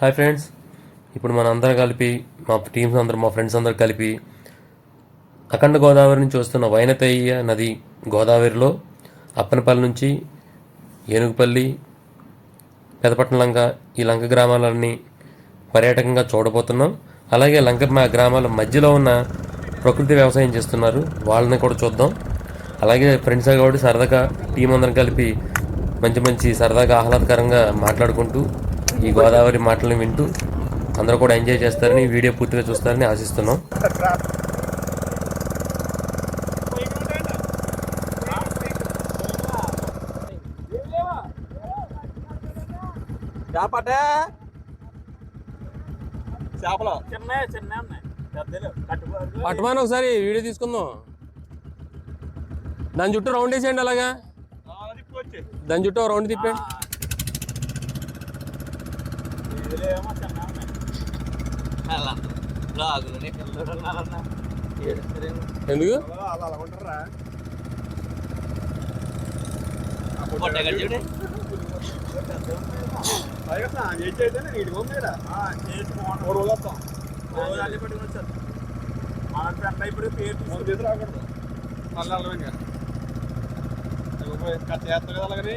Hi friends. ఇప్పుడు మన అందరం కలిపి మా టీమ్స్ అందరూ మా ఫ్రెండ్స్ అందరు కలిపి అఖండ గోదావరి నుంచి వస్తున్న వైనతయ్య నది గోదావరిలో అప్పనపల్లి నుంచి ఏనుగుపల్లి పెదపట్నం లంక ఈ లంక గ్రామాలన్నీ పర్యాటకంగా చూడబోతున్నాం. అలాగే లంక మా గ్రామాల మధ్యలో ఉన్న ప్రకృతి వ్యవసాయం చేస్తున్నారు. వాళ్ళని కూడా చూద్దాం. అలాగే ఫ్రెండ్స్ కాబట్టి సరదాగా టీం అందరం కలిపి మంచి మంచి సరదాగా ఆహ్లాదకరంగా మాట్లాడుకుంటూ ఈ గోదావరి మాటలను వింటూ అందరూ కూడా ఎంజాయ్ చేస్తారని ఈ వీడియో పూర్తిగా చూస్తారని ఆశిస్తున్నాం. చేపటే? చేపలు. చిన్న చిన్న పట్టమాన ఒకసారి వీడియో తీసుకుందాం. దాని చుట్టూ రౌండ్ వేసేయండి అలాగా. దాని చుట్టూ రౌండ్ తిప్పండి పెంట ఇప్పుడు పేరు చేతులు రాకూడదు మళ్ళీ అల్లం ఇంకా. ఇదిగో కట్ చేస్తారు కదా అలాగని.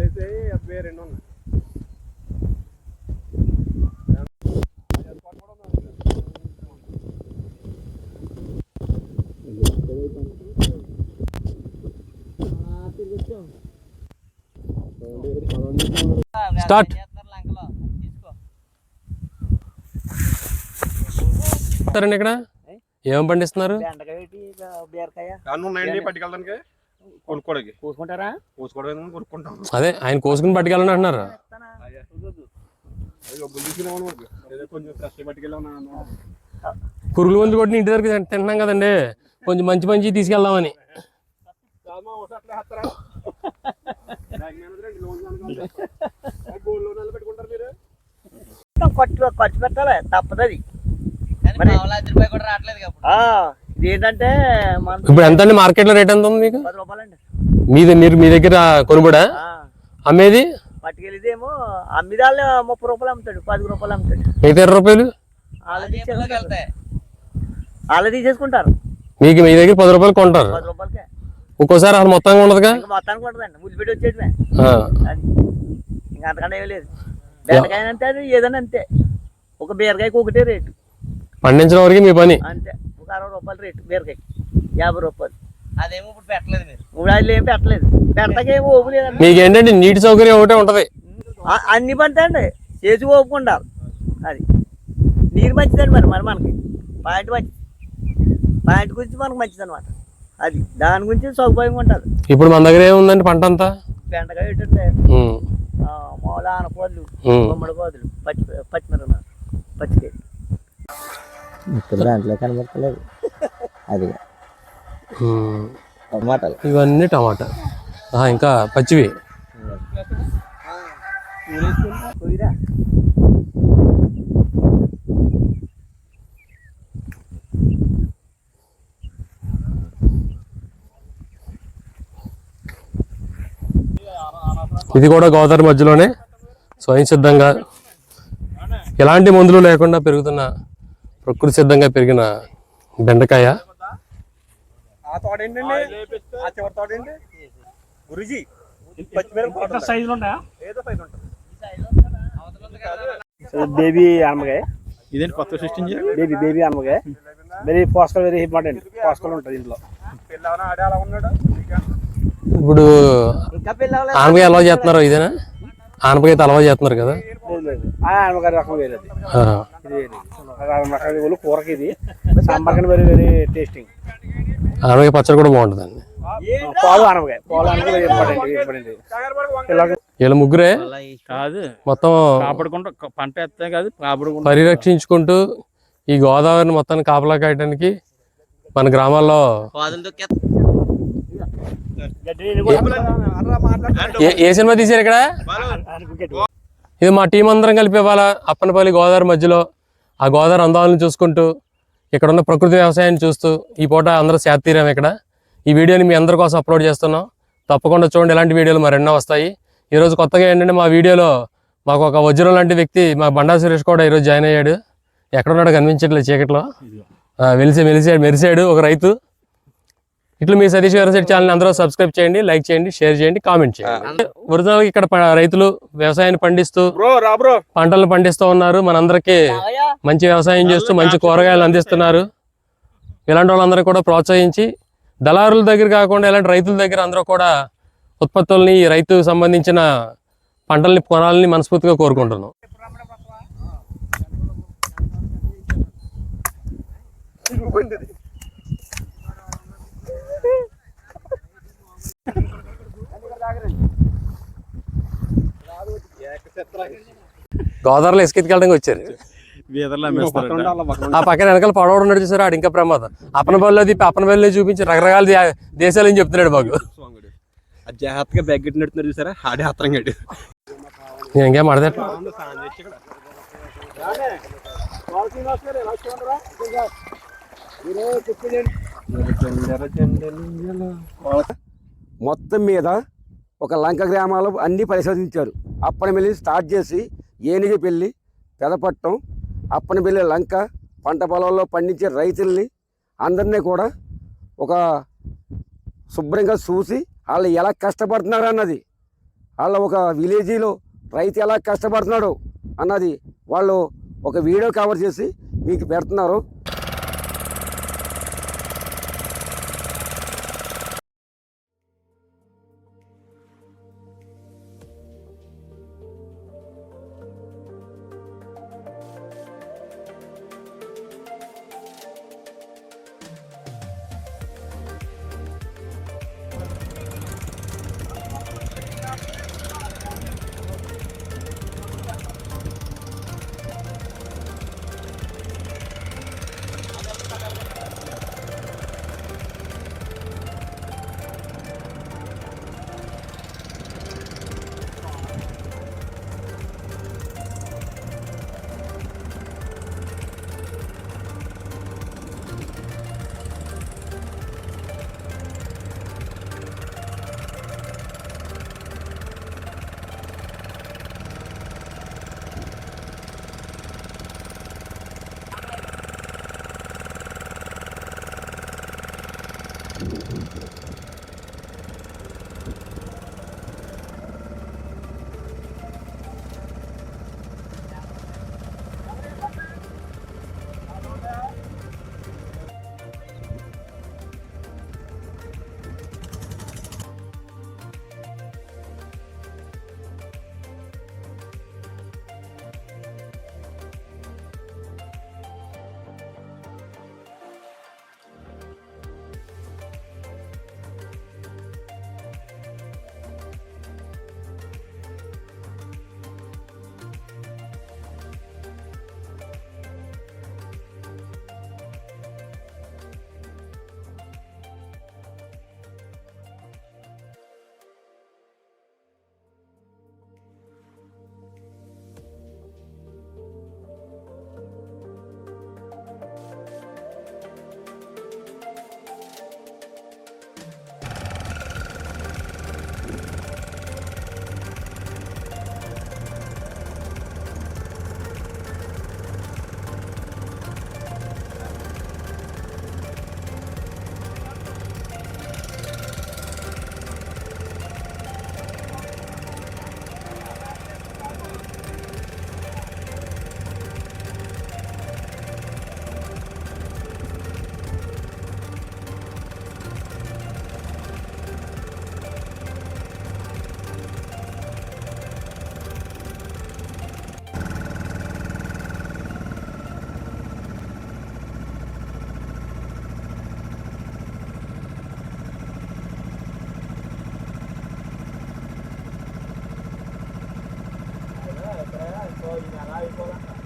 అయితే డెబ్బై రెండు ఉన్నాయి. స్టార్ట్ ఇక్కడ? ఏం? పండిస్తున్నారు? బీరకాయ. పట్టుకెళ్ళడానికి? కొనుక్కోడానికి కూసుకుంటారా? కోసుకోవడం కొనుక్కుంటాం. అదే ఆయన కోసుకుని పట్టుకెళ్ళండి అంటున్నారు. పురుగుల మందు కొట్టిన ఇంటి దగ్గర తింట- తింటున్నాం కదండి. కొంచెం మంచి మంచి తీసుకెళ్దామని. ఖర్చు ఖర్చు పెట్టాలి తప్పదు అది. మరి కూడా రావట్లేదు ఇప్పుడు ఎంత అండి మార్కెట్లో రేట్ ఎంత ఉంది మీకు? పది రూపాయలండి. మీది మీరు మీ దగ్గర కొనుబడా అమ్మేది? పట్టుకెళ్ళిదేమో అమ్మిదాళ్ళు ముప్పై రూపాయలు అమ్ముతాడు పది రూపాయలు అమ్ముతాడు. మిగతా ఇరవై రూపాయలు? వాళ్ళు ఎప్పుడులోకి తీసేసుకుంటారు. మీకు మీ దగ్గర పది రూపాయలు కొంటారు. పది రూపాయలకే. ఒక్కోసారి అసలు మొత్తంగా ఉండదుగా? మొత్తానికి వచ్చేటివే. అది. ఇంకా అంతకన్నా ఏం లేదు. బెండకాయ అది ఏదైనా అంతే. ఒక బీరకాయకి ఒకటే రేటు. పండించడం వరకు మీ పని. అంతే. అరవై రూపాయలు రేటు బీరకాయ. యాభై రూపాయలు. అదేమో ఇప్పుడు పెట్టలేదు మీరు. మూడు ఐదులు ఏం పెట్టలేదు. పెడతాకి ఏమి ఓపు లేదండి. మీకు ఏంటంటే నీటి సౌకర్యం ఒకటే ఉంటది. ఆ- అన్ని పంటండి చేసి ఓపుకుంటారు. అది. నీరు మంచిదండి మరి మరి మనకి. పాయింట్ మంచిది. పాయింట్ గురించి మనకు మంచిది అనమాట అది. దాని గురించి సౌకర్యంగా ఉంటుంది. ఇప్పుడు మన దగ్గర ఏముందండి పంట అంతా? బెండకాయ ఏంటంటే ఉమ్, మూల ఆనపోదులు ఉమ్. గుమ్మడి కోదులు పచ్చి పచ్చికాయ దాంట్లో కనబడతలేదు. అది టమాటాలు. ఇవన్నీ టమాటా. ఇంకా పచ్చివి. ఇది కూడా గోదావరి మధ్యలోనే. స్వయం సిద్ధంగా. ఎలాంటి మందులు లేకుండా పెరుగుతున్న ప్రకృతి సిద్ధంగా పెరిగిన బెండకాయ. ఆ తోట ఏంటండి? ఆ చివరి తోట ఏంటి? గురుజీ. పచ్చిమిరప తోట సైజులు ఉంటాయా. ఏదో సైజు ఉంటుంది. బేబీ ఆనమకాయ ఇదేంటి కొత్త సృష్టించారు బేబీ బేబీ ఆనమకాయ వెరీ పోస్కల్ వెరీ ఇంపార్టెంట్ పోస్కల్ ఉంటుంది ఇంట్లో ఇప్పుడు ఆనపకాయ అలవా చేస్తున్నారు ఇదేనా? ఆనపకాయ అలవా చేస్తున్నారు కదా? ఆనమకాయ రకం వేరే అది. ఇది ఆనమకాయ కూరకి వెరీ వెరీ టేస్టింగ్ పచ్చడి కూడా బాగుంటుందండి. పాలు ఆనమకాయ పాలు ఆనమకాయ వెరీ ఇంపార్టెంట్ ఇంపార్టెంట్. ఇలాగ వీళ్ళ ముగ్గురే కాదు. మొత్తం కాపాడుకుంటూ పంట ఎత్తే కాదు కాపాడుకుంటూ. పరిరక్షించుకుంటూ ఈ గోదావరిని మొత్తాన్ని కాపలా కాయడానికి మన గ్రామాల్లో ఏ- ఏ సినిమా తీశారు ఇక్కడ? ఇది మా టీం అందరం కలిపి ఇవాళ అప్పనపల్లి గోదావరి మధ్యలో ఆ గోదావరి అందాలను చూసుకుంటూ ఇక్కడ ఉన్న ప్రకృతి వ్యవసాయాన్ని చూస్తూ ఈ పూట అందరూ సేద ఇక్కడ. ఈ వీడియోని మీ అందరి కోసం అప్లోడ్ చేస్తున్నాం. తప్పకుండా చూడండి ఇలాంటి వీడియోలు మరెన్నో వస్తాయి. ఈరోజు కొత్తగా ఏంటంటే మా వీడియోలో మాకు ఒక వజ్రం లాంటి వ్యక్తి మా బండా సురేష్ కూడా ఈరోజు జాయిన్ అయ్యాడు. ఎక్కడున్నాడో కనిపించట్లేదు చీకట్లో. వెలిసి మెలిసాడు మెరిసాడు ఒక రైతు. ఇట్లా మీ సతీష్ వ్యవసాయ ఛానల్ అందరూ సబ్స్క్రైబ్ చేయండి లైక్ చేయండి షేర్ చేయండి కామెంట్ చేయండి. ఒరిజినల్ ఇక్కడ రైతులు వ్యవసాయాన్ని పండిస్తూ బ్రో రా బ్రో పంటలు పండిస్తూ ఉన్నారు. మనందరికీ మంచి వ్యవసాయం చేస్తూ మంచి కూరగాయలు అందిస్తున్నారు. ఇలాంటి వాళ్ళందరూ కూడా ప్రోత్సహించి దళారుల దగ్గర కాకుండా ఇలాంటి రైతుల దగ్గర అందరూ కూడా ఉత్పత్తుల్ని ఈ రైతు సంబంధించిన పంటల్ని కొనాలని మనస్ఫూర్తిగా కోరుకుంటున్నాం. గోదావరిలో ఇసుకెత్తుకెళ్ళడానికి వచ్చారు. ఆ పక్కన వెనకాల పడవడు ఉన్నాడు చూసారు? ఆడు ఇంకా ప్రమాదం. అప్పనపల్లిలో దిప్పి అప్పనపల్లిలో చూపించి రకరకాల దేశాలని చెప్తున్నాడు మాకు అది జాగ్రత్తగా బ్యాగ్ కట్టి నడుతున్నారు చూసారా? ఆడే హత్రం నేను ఇంకేం మాడదట మొత్తం మీద ఒక లంక గ్రామాలు అన్నీ పరిశోధించారు. అప్పనబెల్లి స్టార్ట్ చేసి ఏనుగు పెదపట్టం అప్పనపల్లి లంక పంట పొలాల్లో పండించే రైతుల్ని అందరినీ కూడా ఒక శుభ్రంగా చూసి వాళ్ళు ఎలా కష్టపడుతున్నారు అన్నది. వాళ్ళ ఒక విలేజీలో రైతు ఎలా కష్టపడుతున్నాడు అన్నది వాళ్ళు ఒక వీడియో కవర్ చేసి మీకు పెడుతున్నారు. I'm going to go.